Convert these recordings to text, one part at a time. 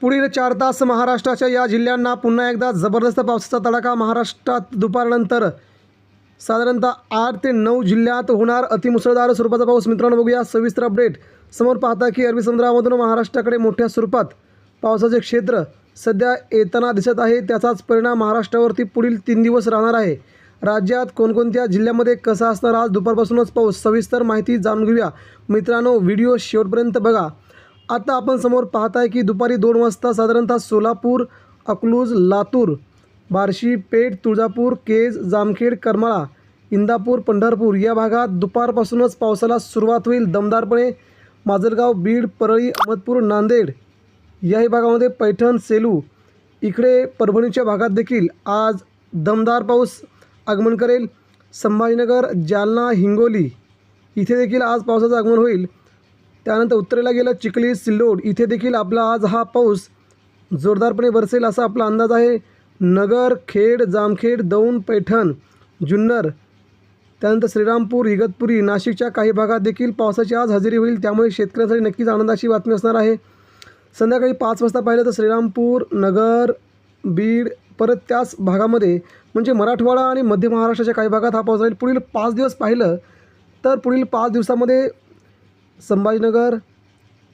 पुढील चार तास महाराष्ट्राच्या या जिल्ह्यांना पुन्हा एकदा जबरदस्त पावसाचा तडाखा महाराष्ट्रात दुपारनंतर. साधारणतः आठ ते नऊ जिल्ह्यात होणार अतिमुसळधार स्वरूपाचा पाऊस. मित्रांनो बघूया सविस्तर अपडेट. समोर पाहता की अरबी समुद्रामधून महाराष्ट्राकडे मोठ्या स्वरूपात पावसाचे क्षेत्र सध्या येताना दिसत आहे. त्याचाच परिणाम महाराष्ट्रावरती पुढील तीन दिवस राहणार आहे. राज्यात कोणकोणत्या जिल्ह्यामध्ये कसा असणार? आज दुपारपासूनच पाऊस. सविस्तर माहिती जाणून घेऊया. मित्रांनो व्हिडिओ शेवटपर्यंत बघा. आता आपण समोर पाहताय की दुपारी दोन वाजता साधारणतः सोलापूर अकलूज लातूर बार्शी पेठ तुळजापूर केज जामखेड करमाळा इंदापूर पंढरपूर या भागात दुपारपासूनच पावसाला सुरुवात होईल. दमदारपणे माजलगाव बीड परळी अहमदपूर नांदेड याही भागामध्ये पैठण सेलू इकडे परभणीच्या भागात देखील आज दमदार पाऊस आगमन करेल. संभाजीनगर जालना हिंगोली इथे देखील आज पावसाचं आगमन होईल. त्यानंतर उत्तरेला गेलं चिखली सिल्लोड. इथे देखील आपला आज हा पाऊस जोरदारपणे बरसेल असा आपला अंदाज आहे. नगर खेड जामखेड दौंड पैठण जुन्नर त्यानंतर श्रीरामपूर इगतपुरी नाशिकच्या काही भागात देखील पावसाची आज हजेरी होईल. त्यामुळे शेतकऱ्यांसाठी नक्कीच आनंदाची बातमी असणार आहे. संध्याकाळी पाच वाजता पाहिलं तर श्रीरामपूर नगर बीड परत त्याच भागामध्ये म्हणजे मराठवाडा आणि मध्य महाराष्ट्राच्या काही भागात हा पाऊस राहील. पुढील पाच दिवस पाहिलं तर पुढील पाच दिवसामध्ये संभाजीनगर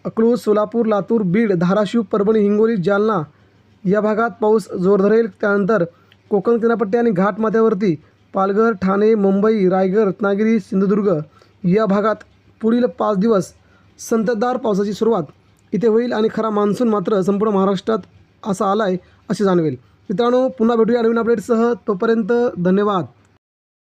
अकलूज सोलापूर लातूर बीड धाराशिव परभणी हिंगोली जालना या भागात पाऊस जोर धरेल. त्यानंतर कोकण किनारपट्टी आणि घाटमाथ्यावरती पालघर ठाणे मुंबई रायगड रत्नागिरी सिंधुदुर्ग या भागात पुढील पाच दिवस संततधार पावसाची सुरुवात इथे होईल आणि खरा मान्सून मात्र संपूर्ण महाराष्ट्रात असा आला आहे असे जाणवेल. मित्रांनो पुन्हा भेटूया नवीन अपडेटसह तोपर्यंत धन्यवाद.